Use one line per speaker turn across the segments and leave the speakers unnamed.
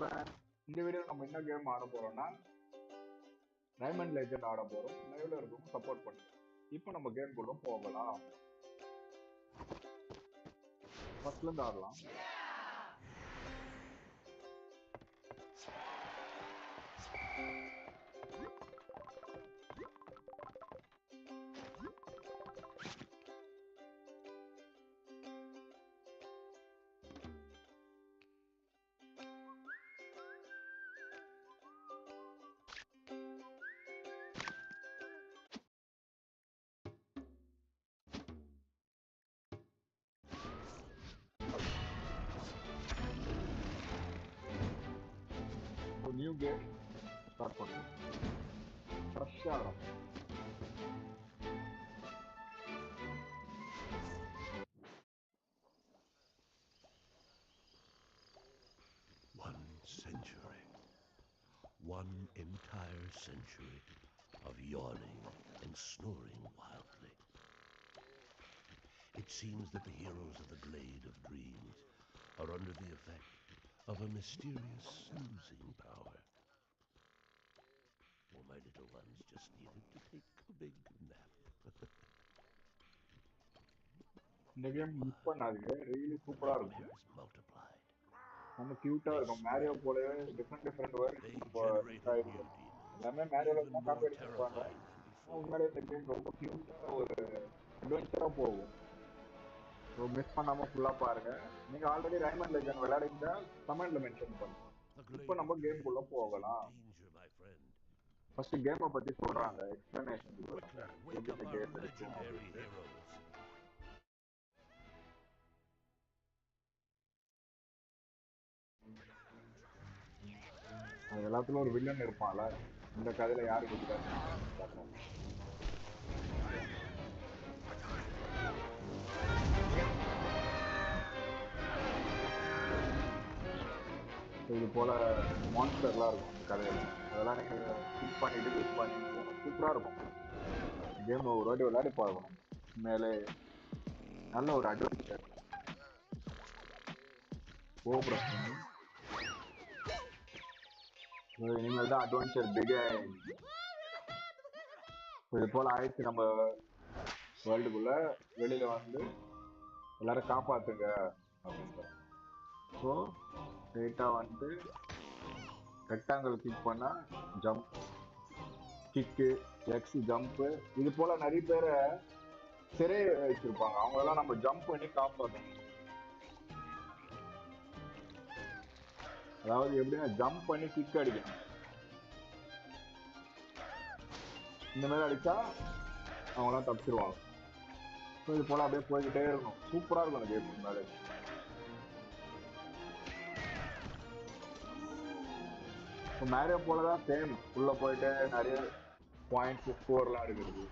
Hi இந்த video நம்ம என்ன கேம் ஆட போறோம்னா டைமண்ட் லெஜெண்ட் ஆட போறோம். லைவ்ல இருக்கும் சப்போர்ட் பண்ணுங்க. இப்போ நம்ம கேம் கூட போகலாம். ஃபர்ஸ்ட்ல இருந்து ஆடலாம். you
One century. One entire century of yawning and snoring wildly. It seems that the heroes of the Glade of Dreams are under the effect of a mysterious soothing power. Well, my little ones just needed to take a big nap.
இந்த game miss பண்ணாதீங்க really சூப்பராக இருக்கும்
Nightmares multiplied.
நம்ம க்யூட்டாக இருக்கும் Mario போலவே different different
They
word இப்போ
generated
ஆயிருக்கு
new demons,
எல்லாமே மேரியோல
even
தான்
more
காப்பி அடிச்சிருப்பாங்க
terrifying than
ஆனா
before.
உண்மையிலே இந்த கேம் ரொம்ப க்யூட்டாக ஒரு அட்வென்ச்சராக போகும் ஸோ Miss பண்ணாம ஃபுல்லாக பாருங்க. நீங்கள் ஆல்ரெடி ரைமண்ட் லெஜன் விளையாடிங்க கமெண்ட்ல மென்ஷன் பண்ணுங்க. இப்போ நம்ம
கேம் குள்ள
போகலாம். ஃபர்ஸ்ட் கேம் பத்தி சொல்றாங்க. எக்ஸ்பிளனேஷன் அது எல்லாத்துலயும் ஒரு வில்லன் இருப்பான்ல. இந்த கதையில யாரு கொடுத்தாரு இது போல மான்ஸ்டர்லாம் இருக்கும் இந்த கதையில அதெல்லாம் நீங்கள் கிளிக் பண்ணிட்டு கிளிக் பண்ணி சூப்பராக இருக்கும். கேம் ஒரு வாட்டி விளையாடி பார்க்கணும். மேலே நல்ல ஒரு அட்வென்ச்சர் ஓ பிரச்சனை இனிமேல் தான் அட்வென்ச்சர் பிகன் இது போல ஆயிடுச்சு நம்ம வேர்ல்டுக்குள்ள வெளியில வந்து எல்லாரும் காப்பாத்துங்க அப்படின்ற ஸோ ஸ்ட்ரெயிட்டாக வந்து ரெக்டாங்கிள் கிக் பண்ணால் ஜம்ப் கிக்கு எக்ஸ் ஜம்ப்பு இது போல நிறைய பேரை சிறைய வச்சிருப்பாங்க அவங்களெல்லாம் நம்ம ஜம்ப் பண்ணி காப்பாற்றணும் அதாவது எப்படின்னா ஜம்ப் பண்ணி கிக் அடிக்கணும். இந்த மாதிரி அடிச்சா அவங்களாம் தப்பிச்சிருவாங்க. ஸோ இது போல அப்படியே போய்கிட்டே இருக்கணும். சூப்பரா இருக்கும் அந்த கேம் முன்னாலே மேரியோ போல தான் சேம் உள்ள போயிட்டு நிறைய பாயிண்ட்ஸ் ஸ்கோர்லாம் எடுக்கிறது.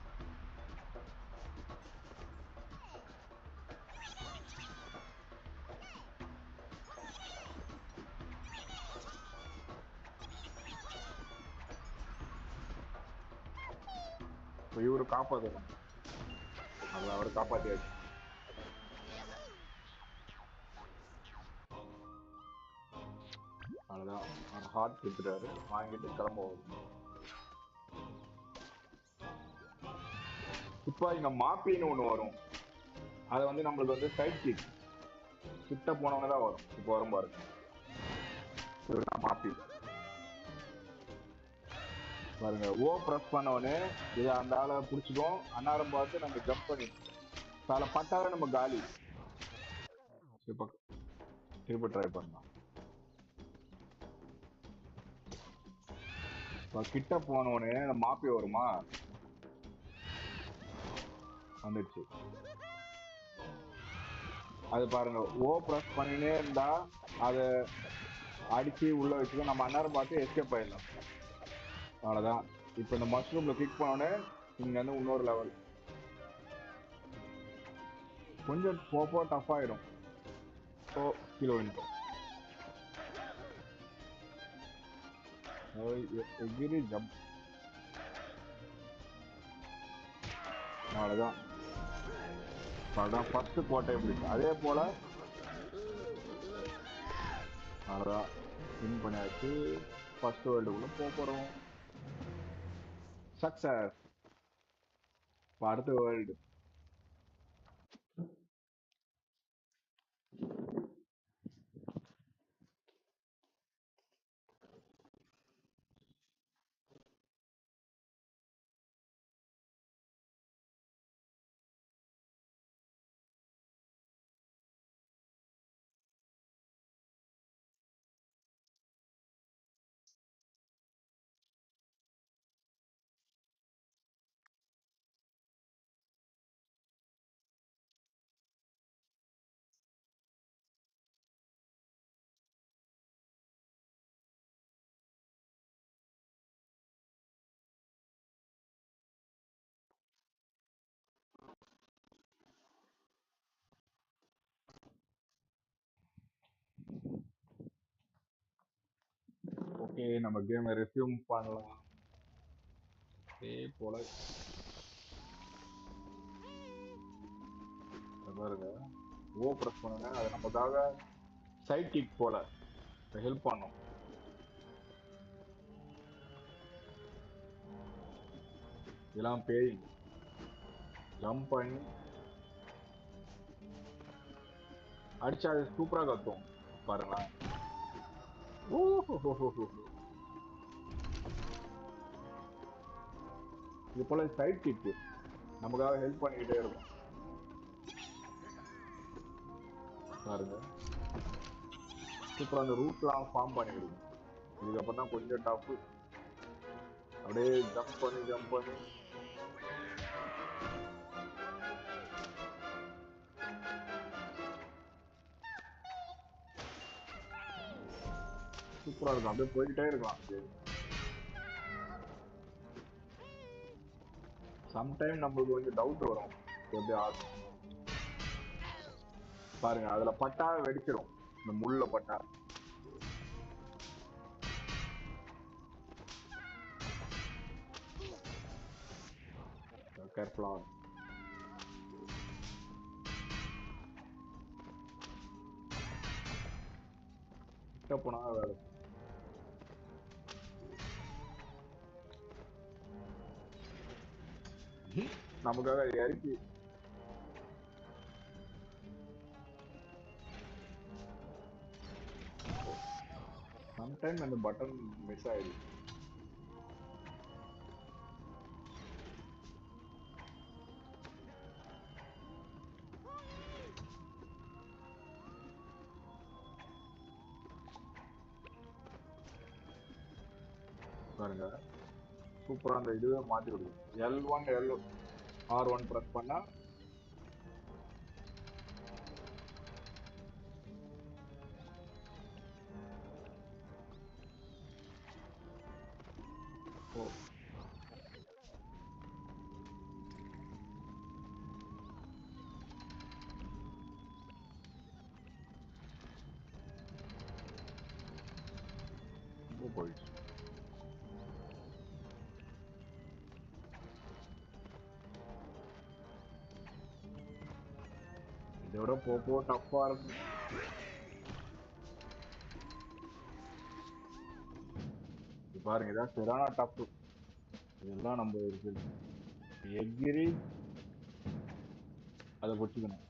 இவரு காப்பாத்தணும் அது அவர் காப்பாற்றியாச்சு அவ்வளோதான் அவர் ஹார்ட் கொடுத்துட்டாரு வாங்கிட்டு கிளம்ப இப்போ இங்க மாப்பின்னு ஒன்று வரும். அது வந்து நம்மளுக்கு வந்து சைட் கிக் கிட்ட போனவங்க தான் வரும். இப்போ வரும் பாருங்க. மாப்பி பாருங்க ஓ ப்ரெஸ் பண்ணவொடனே இது அந்த ஆளை பிடிச்சிக்கும். அன்னாரம் பார்த்து நம்ம ஜம்ப் பண்ணி அதில் பட்டாவே நம்ம காலி. இப்போ திருப்பி ட்ரை பண்ணலாம். கிட்ட போனவனே அந்த மாப்பி வருமா? வந்துடுச்சு. அது பாருங்க ஓ ப்ரெஸ் பண்ணினே இருந்தா அதை அடிச்சு உள்ள வச்சுக்கோ நம்ம அந்நேரம் பார்த்து எஸ்கேப் ஆயிடலாம். அவ்வளோதான் இப்போ இந்த மஷ்ரூம்ல கிளிக் பண்ணோடனே இங்க வந்து இன்னொரு லெவல் கொஞ்சம் போப்போ டஃப் ஆயிடும். ஓ கிலோ இன்ட்டு எகிரி ஜம்ப் அவ்வளோதான் படம் ஃபர்ஸ்ட் கோட்டை எப்படி அதே போல அவ்வளோதான் வின் பண்ணியாச்சு ஃபர்ஸ்ட் வேர்ல்டுக்குள்ளே போக போகிறோம் சக்ஸஸ் இப்போ அடுத்த வேர்ல்டு ஓகே நம்ம கேமை ரெஸ்யூம் பண்ணலாம். அதே போல. பாருங்க. ஓ ப்ரெஸ் பண்ணுங்க. அது நமக்காக சைட் கிக் போல. ஹெல்ப் பண்ணும். இதெல்லாம் பேய் ஜம்ப் பண்ணி. அடிச்சா அது சூப்பரா கத்தும். பாருங்களேன். இது போல சைட் கிக் நமக்காக ஹெல்ப் பண்ணிக்கிட்டே இருக்கும். பாருங்க. இப்போ அந்த ரூட்லாம் ஃபார்ம் பண்ணி இதுக்கப்புறம் தான் கொஞ்சம் டஃப் அப்படியே ஜம்ப் பண்ணி ஜம்ப் பண்ணி. சூப்பரா இருக்கும். அப்படியே போயிட்டே இருக்கலாம் சம்டைம் நம்மளுக்கு கொஞ்சம் டவுட் வரும். எப்படி ஆகும். பாருங்க அதுல பட்டா வெடிச்சிடும் இந்த முள்ள பட்டா. கேர்ஃபுல்லா போனா வேலை. நமக்காக இறக்கி சம்டைம் அந்த பட்டன் மிஸ் ஆயிடுச்சு பாருங்க. சூப்பரா அந்த இதுவே மாத்தி கொடுக்கும் L one L R one press பண்ணால் இதோட போ போ டஃப்பா இருக்கும் பாருங்க இதான் சரியான டஃப் இதெல்லாம் நம்ம இருக்குது எகிரி அதை பிடிச்சிக்கணும்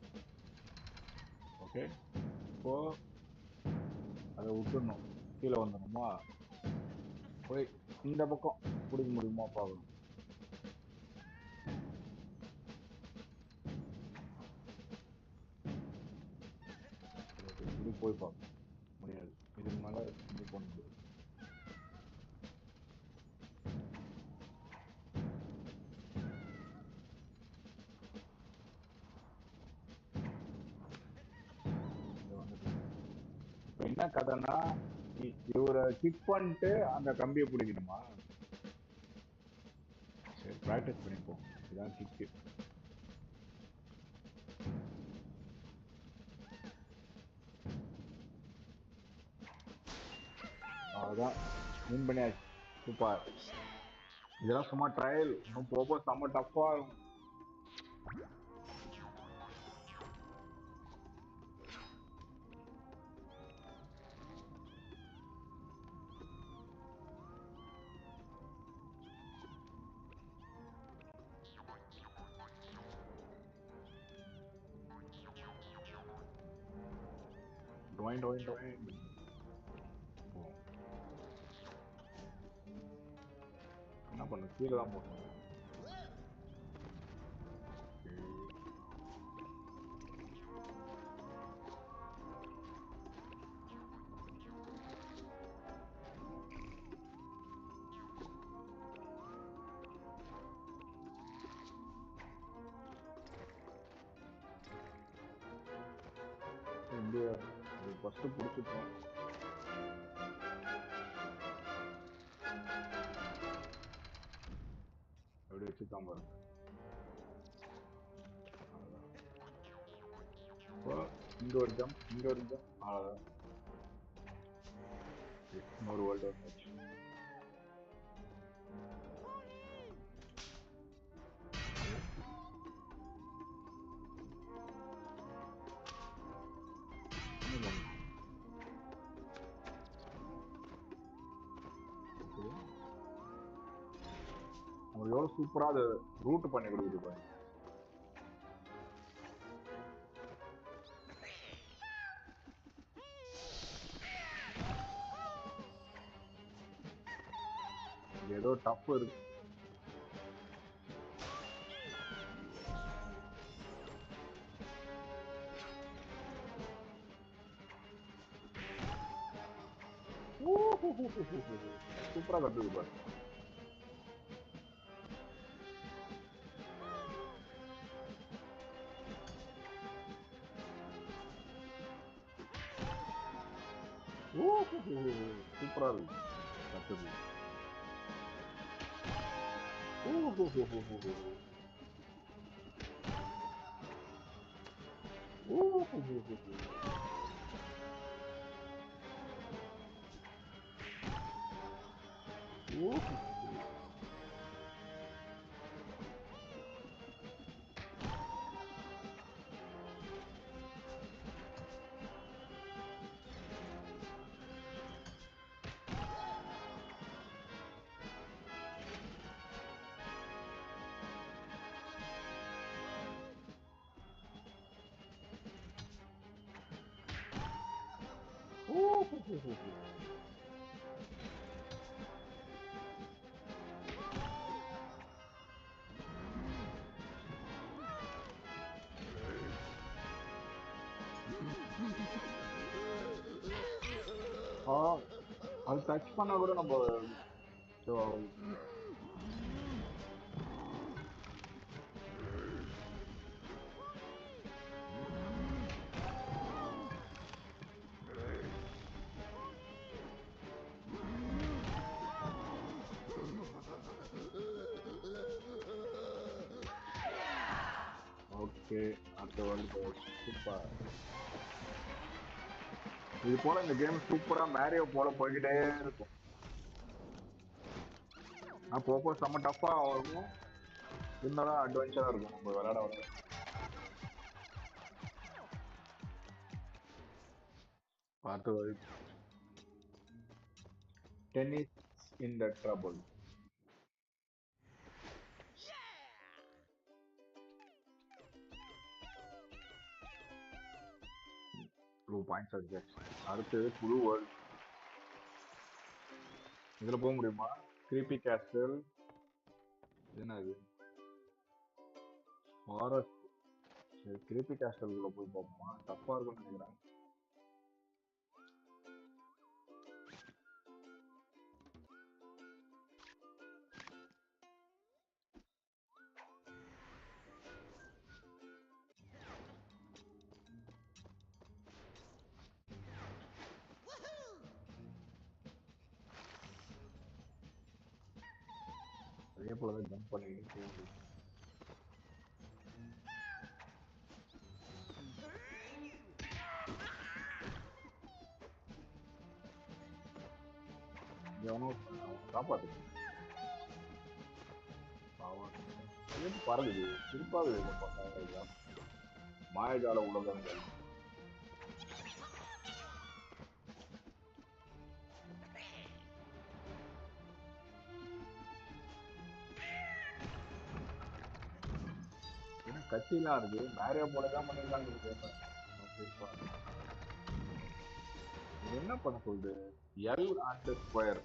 ஓகே இப்போ அதை விட்டுடணும் கீழே வந்துடணுமா போய் இந்த பக்கம் பிடிக்க முடியுமா பார்க்கணும் போய் பார்க்கணும் முடியாது. இதுக்கு மேலே இது பண்ண முடியாது என்ன கதைனா இவரை கிக் பண்ணிட்டு அந்த கம்பியை பிடிக்கணுமா? சரி ப்ராக்டிஸ் பண்ணிப்போம். இதுதான் கிக்கு அதான் வின் பண்ணியாச்சு. சூப்பர் இதெல்லாம் சும்மா ட்ரையல் இன்னும் போக போக செம்ம டஃப்பாக இருக்கும். Doing, doing, doing. கீழே தான் போகணும் இந்தியா ஃபஸ்ட்டு பிடிச்சிட்டோம் அப்படி வச்சுக்காம பாருங்க அவ்வளவுதான். இப்போ இங்க ஒரு ஜம்ப் இங்க ஒரு ஜம்ப் அவ்வளோதான் இன்னொரு வேர்ல்டு வந்துச்சு சூப்பராக அதை ரூட் பண்ணி கொடுக்குது பாருங்க. ஏதோ டஃப் இருக்கு. சூப்பரா கட்டுது comprado tá também. Uh, uh, uh, uh, uh, uh, uh, uh. Outro? பாரு சூப்பரா இருக்கு கட்டுது ஆ அது டச் பண்ணா கூட நம்ம so, ஓகே அடுத்த வேர்ல்டு சூப்பர் இது போல இந்த கேம் சூப்பரா மேரியோ போல போய்கிட்டே இருக்கும். நான் போக செம்ம டஃப்பா இருக்கும் சின்னதா அட்வென்ச்சரா இருக்கும். நம்ம விளையாட வர பார்த்து tennis in the trouble points point அடுத்து புது வேர்ல்ட் இதுல போக முடியுமா? கிரீப்பி கேஸ்டல் என்ன இது ஃபாரஸ்ட் சரி கிரீப்பி கேஸ்டலுக்குள்ள போய் பார்ப்போமா? தப்பா இருக்கும்னு நினைக்கிறேன். ஜம்ப் பண்ணிக்கிட்டு போகுது காப்பாத்துங்க பாவம். எதுக்கு பறகுது திருப்பாது மாயஜால உலகங்கள் கத்திலாம் இருக்கு மேரியோ போல தான் பண்ணிருக்காங்க இது என்ன பண்ண சொல்லுது L and square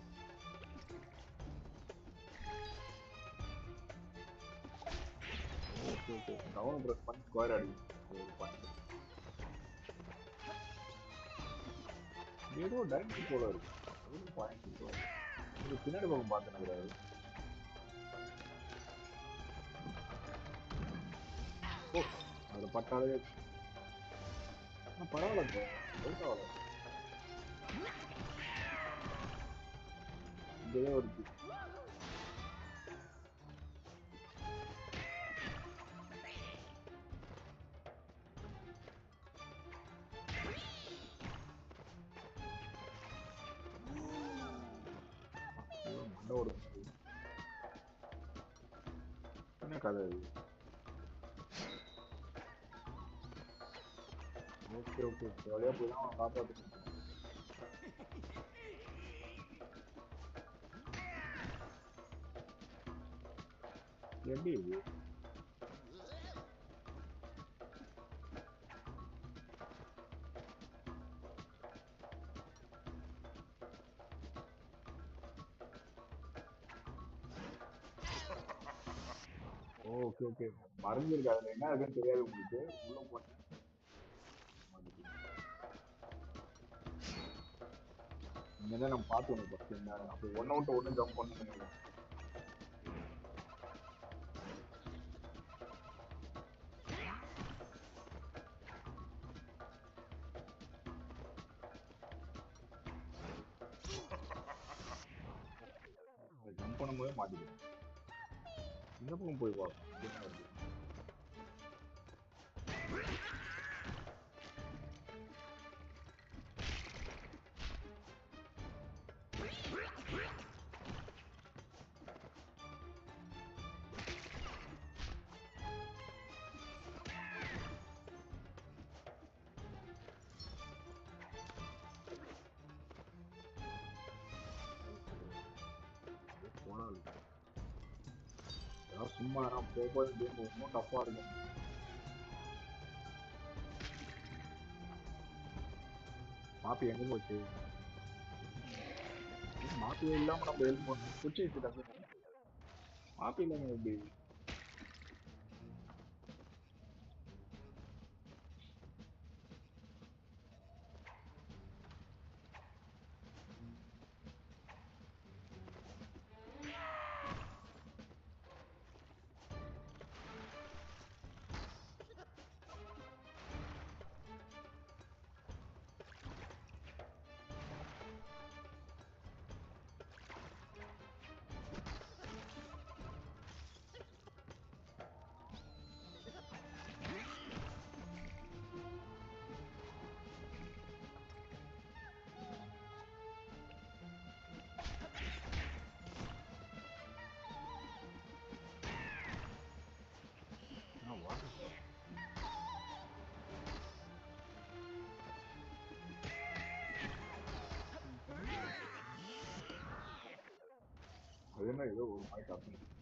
okay okay down press பண்ணி ஸ்கொயர் அடிக்கும் ஏதோ போல இருக்கும் பாயிண்ட் பின்னாடி பக்கம் பார்த்து நினைக்கிறாரு. அது பட்டாலே ஆ, பரவாயில்ல bro. அவுட் ஆகல இங்கேயே இருக்கு ஐயோ, மண்டை ஓடுது மாதிரி. என்ன கதை ஓகே ஓகே ஓகே வழியாக போய் தான் அவன் காப்பாற்றணும் எப்படி இது ஓகே ஓகே மறைஞ்சிருக்கு அதுல என்ன இருக்குன்னு தெரியாது உங்களுக்கு உள்ள போட்டேன் என்ன நம்ம பார்த்துக்கணும் ஃபர்ஸ்ட் என்ன அப்படி ஒன் அவுட் ஒன்று ஜம்ப் பண்ணுங்க ஜம்ப் பண்ணும்போதே மாட்டிக்கிறேன் இந்த பக்கம் போய் பார்ப்போம் சும்மா நான் கேம் ரொம்ப டஃப்பாக இருக்கும் மாப்பி எங்க போச்சு மாப்பியே இல்லாம நம்ம ஹெல்ப் பண்ணணும் குச்சி வச்சுட்டாங்க மாப்பி இல்லாம எப்படி அது என்ன ஏதோ ஒரு மாதிரி டப்பு சிரிப்பா இருந்துச்சு.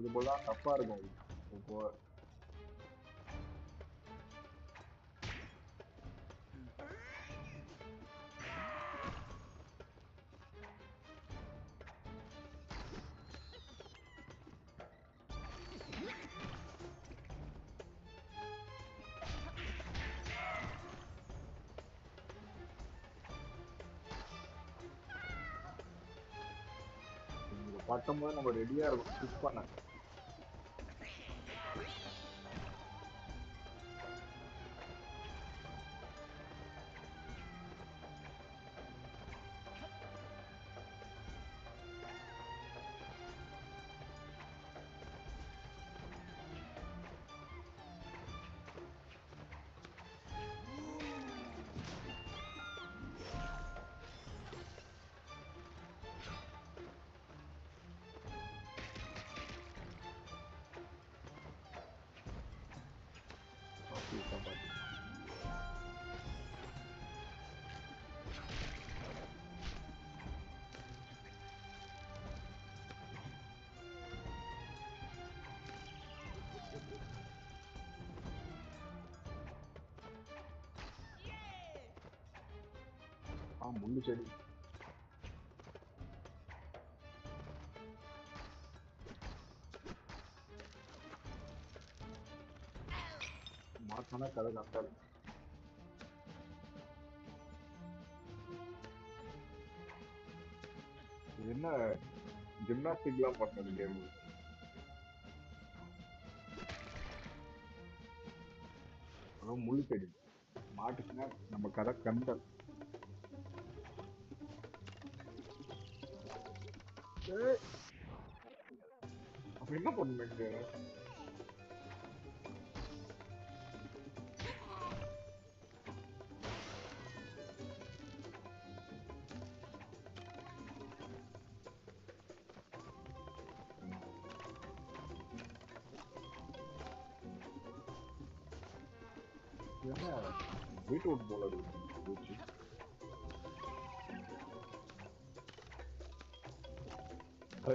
இது போல டஃப்பாக இருக்கும். இப்போ பட்டும் போது நம்ம ரெடியாக இருக்கும். ஸ்டிச் பண்ண. முள்ளு செடி மாட்டானா கதை கரெக்டாக இது என்ன ஜிம்னாஸ்டிக்லாம் பண்ணது கேம் அதான் முள்ளு செடி மாட்டுச்சுன்னா நம்ம கதை கண்டல் அப்ப என்ன பண்ணுங்க என்ன? பீட்ரூட் போல இருக்கு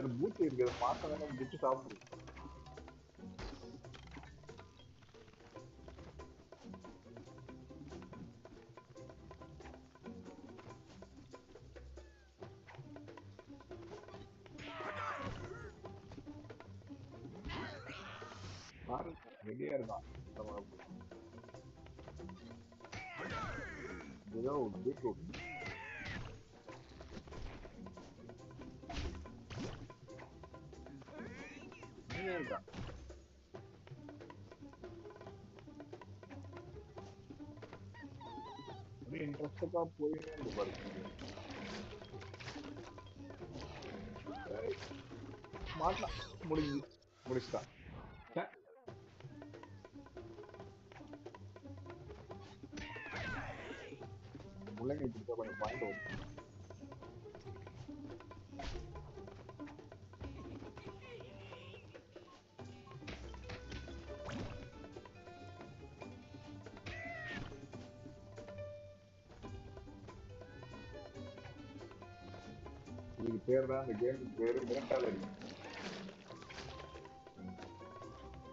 அதுல பூச்சி இருக்குது. பார்க்க வேணா பூச்சி சாப்பிடுது ரெடியா இருக்கான் அப்படியே இன்ட்ரெஸ்டா போயினே இருந்து இதுக்கு அந்த கேம் பேரு மிரட்டால் அடி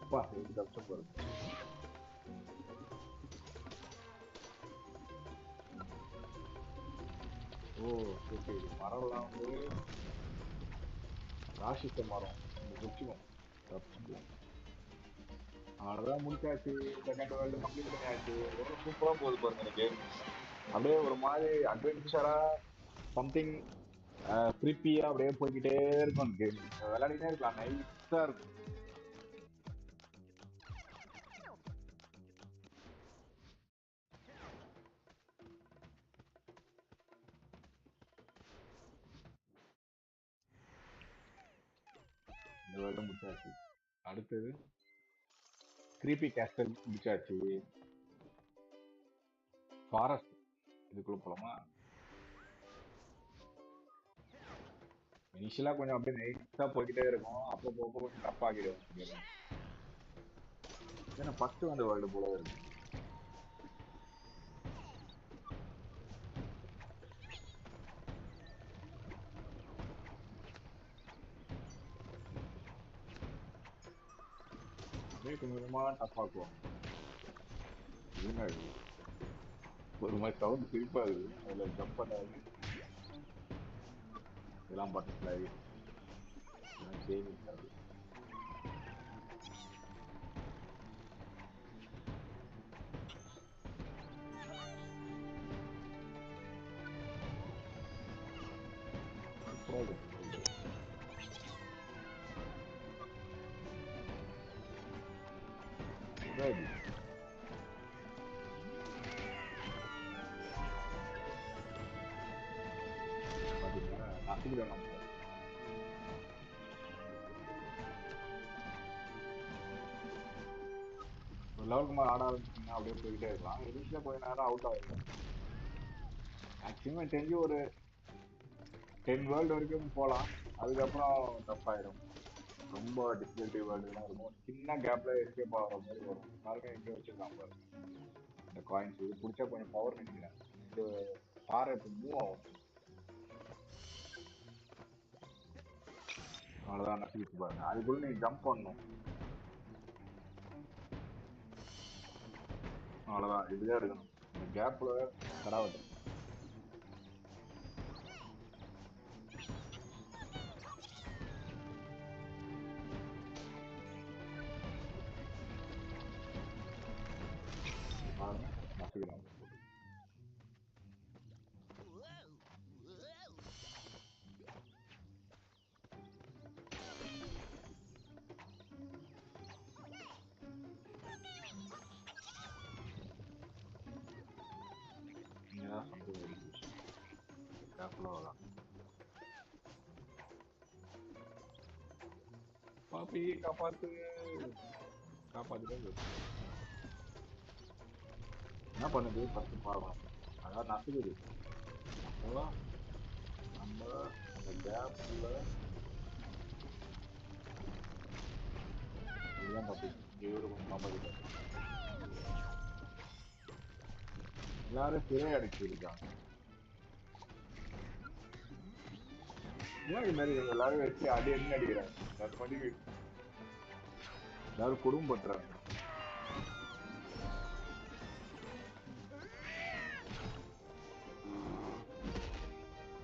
அப்பா இது கஷ்டம் ஓ ஓகே இது மரம்லாம் வந்து ராசித்த மரம் முக்கியம் தப்பிச்சுக்கலாம் அவ்வளோதான் முடிச்சாச்சு செகண்ட் வேர்ல்டு கம்ப்ளீட் பண்ணியாச்சு சூப்பராக போகுது பாருங்க எனக்கு அப்படியே ஒரு மாதிரி அட்வென்ச்சரா சம்திங் க்ரிப்பியாக அப்படியே போய்கிட்டே இருக்கும். கேம் விளையாடிட்டே இருக்கலாம். நைஸா இருக்கும். இந்த வருடம் முடிச்சாச்சு. அடுத்தது கிரீப்பி கேஸ்டல் முடிச்சாச்சு. ஃபாரஸ்ட் இதுக்குள்ள போலாமா? இனிஷியலா கொஞ்சம் அப்படியே நைஸா போய்கிட்டே இருக்கும். அப்போ போக கொஞ்சம் டஃப் ஆகிடும் ஏன்னா ஃபர்ஸ்ட் வந்து வேர்ல்டு போல இருக்கு. கொஞ்சம் கொஞ்சமா டஃப் ஆக்குவோம். என்ன ஒரு மாதிரி சவுண்ட் சிரிப்பா அதுல ஜம்ப் பண்ணாது இதெல்லாம் பட்டர்ஃப்ளை இதெல்லாம் சேவிங் பாத்தீங்களா நசுக்கிறோம் நம்ம ஒரு லெவலுக்கு மேலே ஆட ஆரம்பிச்சிங்கன்னா அப்படியே போய்கிட்டே இருக்கலாம். இனிஷியலாக கொஞ்ச நேரம் அவுட் ஆகும் மேக்ஸிமம் தெரிஞ்சு ஒரு டென் வேர்ல்டு வரைக்கும் போகலாம் அதுக்கப்புறம் டஃப் ஆகிடும் ரொம்ப டிஃபிகல்ட்டி வேர்ல்டுலாம் இருக்கும். சின்ன கேப்பில் எஸ்கேப் ஆகிற மாதிரி வரும். எல்லாருமே எங்கே வச்சுருக்காங்க பாருங்க. இந்த காயின்ஸ் இது பிடிச்சா கொஞ்சம் பவர் நினைக்கிறேன். இது பாறை இப்போ மூவ் ஆகும். அவ்வளோதான் நசுக்கிட்டு பாருங்க. அதுக்குள்ள நீ ஜம்ப் பண்ணணும். அவ்வளோதான் இதுதான் இருக்கணும். இந்த கேப்ல கடாவது பாருங்க நசிக்கலாம் பாப்பி காப்பாத்து காப்பாத்துட்டே இருக்கு. என்ன பண்ணுது ஃபர்ஸ்ட் பார்க்கலாம் அதான் நசுக்குது அப்போ நம்ம அந்த கேப்ல இதுதான் தப்பு இங்க இவரு கொஞ்சம் காப்பாத்திட்டாரு எல்லாரும் சிறை அடைச்சிருக்காங்க ஏன் இது மாதிரி இவங்க எல்லாரும் வச்சு அடி அடி அடிக்கிறாங்க எல்லாரும் பண்ணி எல்லாரும் குடும்பம் பண்றாங்க.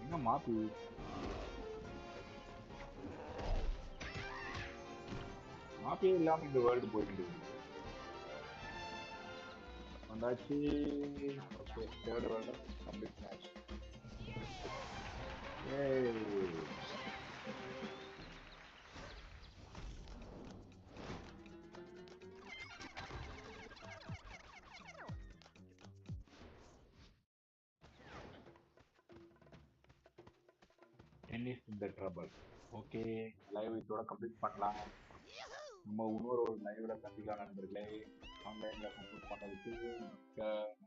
எங்க மாப்பி? மாப்பியே இல்லாம இந்த வேர்ல்டு போயிட்டு வந்தாச்சு. Okay third world complete match ஏய் ட்ரபிள் ஓகே லைவ் இதோட கம்ப்ளீட் பண்ணலாம். நம்ம இன்னொரு ஒரு லைவ்ல சந்திக்கலாம் நண்பர்களே. ஆன்லைன்ல கம்ப்ளீட் பண்ணதுக்கு மிக்க